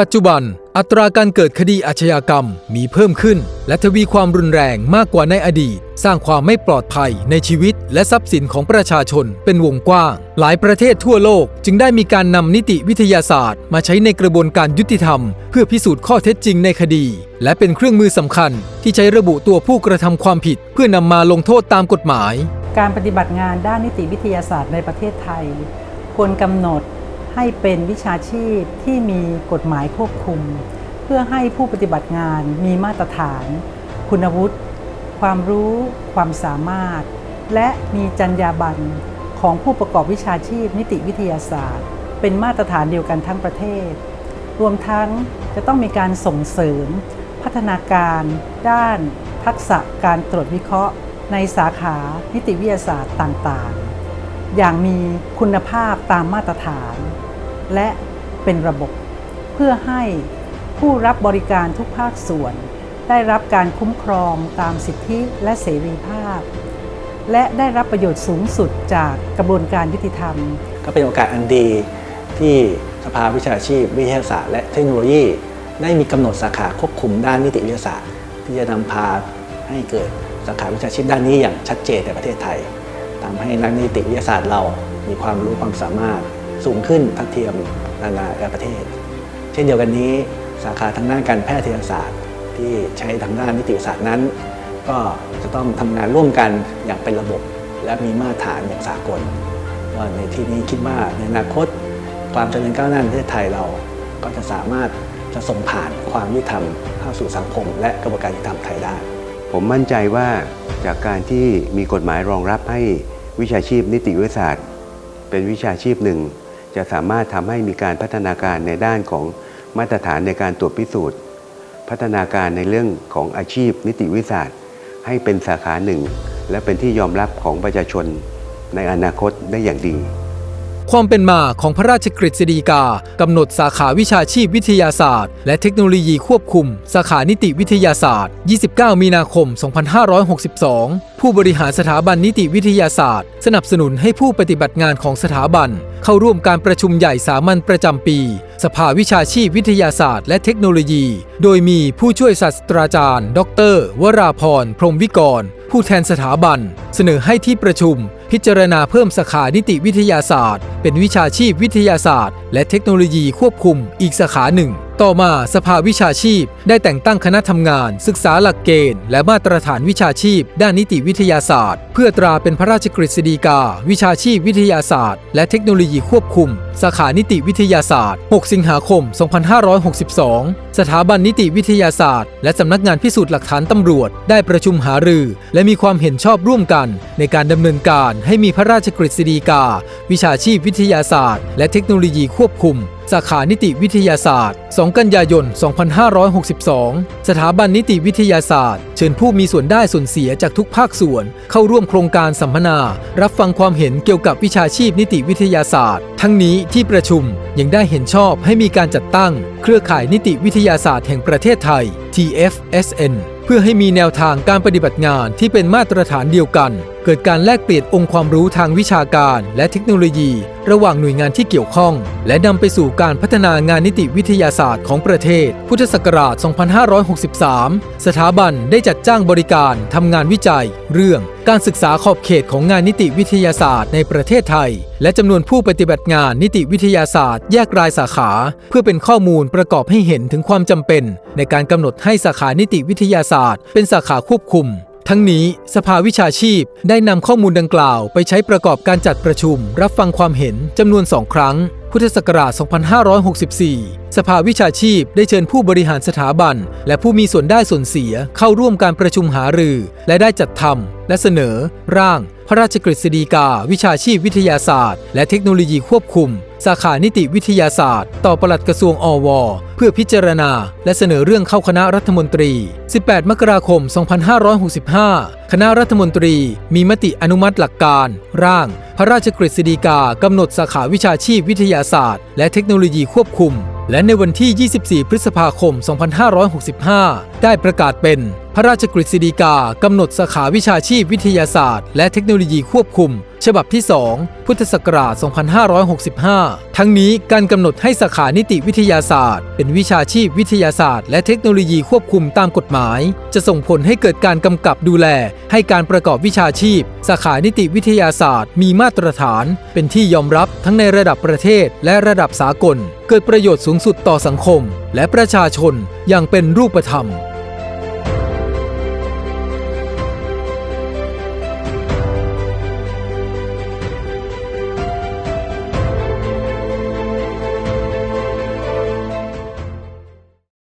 ปัจจุบัน อัตราการเกิดคดีอาชญากรรมมีเพิ่มขึ้น และทวีความรุนแรงมากกว่าในอดีต สร้างความไม่ปลอดภัยในชีวิต และทรัพย์สินของประชาชนเป็นวงกว้าง หลายประเทศทั่วโลกจึงได้มีการนำนิติวิทยาศาสตร์ มาใช้ในกระบวนการยุติธรรม เพื่อพิสูจน์ข้อเท็จจริงในคดี และเป็นเครื่องมือสำคัญ ที่ใช้ระบุตัวผู้กระทำความผิด เพื่อนำมาลงโทษตามกฎหมาย การปฏิบัติงานด้านนิติวิทยาศาสตร์ในประเทศไทย ควรกำหนด ให้เป็นวิชาชีพที่มีกฎหมายควบคุม เพื่อให้ผู้ปฏิบัติงานมีมาตรฐาน คุณวุฒิความรู้ ความสามารถ และมีจรรยาบรรณของผู้ประกอบวิชาชีพนิติวิทยาศาสตร์ เป็นมาตรฐานเดียวกันทั้งประเทศ รวมทั้งจะต้องมีการส่งเสริม พัฒนาการ ด้าน ทักษะการตรวจวิเคราะห์ ในสาขานิติวิทยาศาสตร์ต่างๆ อย่างมีคุณภาพตามมาตรฐาน และเป็นระบบ เพื่อให้ผู้รับบริการทุกภาคส่วน ได้รับการคุ้มครองตามสิทธิและเสรีภาพ และได้รับประโยชน์สูงสุดจากกระบวนการยุติธรรม ก็เป็นโอกาสอันดีที่สภาวิชาชีพ วิทยาศาสตร์ และเทคโนโลยี ได้มีกำหนดสาขาควบคุมด้านนิติวิทยาศาสตร์ ที่จะนำพาให้เกิดสาขาวิชาชีพด้านนี้อย่างชัดเจนในประเทศไทยทำให้นักนิติวิทยาศาสตร์เรามีความรู้ความสามารถ สูงขึ้นทัดเทียมนานาประเทศ เช่นเดียวกันนี้สาขาทางด้านการแพทยศาสตร์ ที่ใช้ทางด้านนิติศาสตร์นั้น ก็จะต้องทำงานร่วมกันอย่างเป็นระบบ และมีมาตรฐานอย่างสากลว่าในที่นี้คิดว่าในอนาคต ความเจริญก้าวหน้าในประเทศไทยเราก็จะสามารถจะส่งผ่านความยุติธรรมเข้าสู่สังคม และกระบวนการยุติธรรมไทยได้ ผมมั่นใจว่าจากการที่มีกฎหมายรองรับให้วิชาชีพนิติวิทยาศาสตร์ เป็นวิชาชีพหนึ่ง จะสามารถทำให้มีการพัฒนาการในด้านของมาตรฐานในการตรวจพิสูจน์ พัฒนาการในเรื่องของอาชีพ นิติวิทยาศาสตร์ ให้เป็นสาขาหนึ่ง และเป็นที่ยอมรับของประชาชนในอนาคตได้อย่างดี ความเป็นมาของพระราชกฤษฎีกากำหนดสาขาวิชาชีพวิทยาศาสตร์ และเทคโนโลยีควบคุม สาขานิติวิทยาศาสตร์ 29 มีนาคม 2562 ผู้บริหารสถาบันนิติวิทยาศาสตร์ สนับสนุนให้ผู้ปฏิบัติงานของสถาบัน เข้าร่วมการประชุมใหญ่สามัญประจำปี สภาวิชาชีพวิทยาศาสตร์ และเทคโนโลยี โดยมีผู้ช่วยศาสตราจารย์ ดร วราพร พรมวิกร ผู้แทนสถาบัน เสนอให้ที่ประชุม พิจารณาเพิ่มสาขานิติวิทยาศาสตร์ เป็นวิชาชีพวิทยาศาสตร์ และเทคโนโลยีควบคุมอีกสาขาหนึ่ง ต่อมาสภาวิชาชีพ ได้แต่งตั้งคณะทำงาน ศึกษาหลักเกณฑ์ และมาตรฐานวิชาชีพ ด้านนิติวิทยาศาสตร์ เพื่อตราเป็นพระราชกฤษฎีกา วิชาชีพวิทยาศาสตร์ และเทคโนโลยีควบคุม สาขานิติวิทยาศาสตร์ 6 สิงหาคม 2562 สถาบันนิติวิทยาศาสตร์ และสำนักงานพิสูจน์หลักฐานตำรวจ ได้ประชุมหารือ และมีความเห็นชอบร่วมกัน ในการดำเนินการให้มีพระราชกฤษฎีกา วิชาชีพวิทยาศาสตร์ และเทคโนโลยีควบคุมสาขานิติวิทยาศาสตร์ 2 กันยายน 2562 สถาบันนิติวิทยาศาสตร์ เชิญผู้มีส่วนได้ส่วนเสียจากทุกภาคส่วน เข้าร่วมโครงการสัมมนา รับฟังความเห็นเกี่ยวกับวิชาชีพนิติวิทยาศาสตร์ ทั้งนี้ที่ประชุมยังได้เห็นชอบให้มีการจัดตั้ง เครือข่ายนิติวิทยาศาสตร์แห่งประเทศไทย TFSN เพื่อให้มีแนวทางการปฏิบัติงานที่เป็นมาตรฐานเดียวกันเกิดการแลกเปลี่ยนองค์ความรู้ทางวิชาการ และเทคโนโลยี ระหว่างหน่วยงานที่เกี่ยวข้อง และนำไปสู่การพัฒนางานนิติวิทยาศาสตร์ของประเทศ พุทธศักราช 2563 สถาบันได้จัดจ้างบริการทำงานวิจัย เรื่องการศึกษาขอบเขตของงานนิติวิทยาศาสตร์ในประเทศไทย และจำนวนผู้ปฏิบัติงานนิติวิทยาศาสตร์ แยกรายสาขา เพื่อเป็นข้อมูลประกอบให้เห็นถึงความจำเป็น ในการกำหนดให้สาขานิติวิทยาศาสตร์ เป็นสาขาควบคุม ทั้งนี้สภาวิชาชีพได้นำข้อมูลดังกล่าวไปใช้ประกอบการจัดประชุม รับฟังความเห็นจำนวน2ครั้ง พุทธศักราช 2564 สภาวิชาชีพได้เชิญผู้บริหารสถาบัน และผู้มีส่วนได้ส่วนเสียเข้าร่วมการประชุมหารือ และได้จัดทำและเสนอ ร่าง พระราชกฤษฎีกา วิชาชีพวิทยาศาสตร์ และเทคโนโลยีควบคุม สาขานิติวิทยาศาสตร์ ต่อปลัดกระทรวงอว เพื่อพิจารณา และเสนอเรื่องเข้าคณะรัฐมนตรี 18 มกราคม 2565 คณะรัฐมนตรีมีมติอนุมัติหลักการ ร่าง พระราชกฤษฎีกากำหนดสาขาวิชาชีพวิทยาศาสตร์ และเทคโนโลยีควบคุมและในวันที่ 24 พฤษภาคม 2565 ได้ประกาศเป็น พระราชกฤษฎีกากำหนดสาขาวิชาชีพวิทยาศาสตร์ และเทคโนโลยีควบคุม ฉบับที่ 2 พุทธศักราช 2565 ทั้งนี้การกำหนดให้สาขานิติวิทยาศาสตร์ เป็นวิชาชีพวิทยาศาสตร์ และเทคโนโลยีควบคุมตามกฎหมาย จะส่งผลให้เกิดการกำกับดูแล ให้การประกอบวิชาชีพ สาขานิติวิทยาศาสตร์ มีมาตรฐาน เป็นที่ยอมรับทั้งในระดับประเทศและระดับสากล เกิดประโยชน์สูงสุดต่อสังคม และประชาชนอย่างเป็นรูปธรรม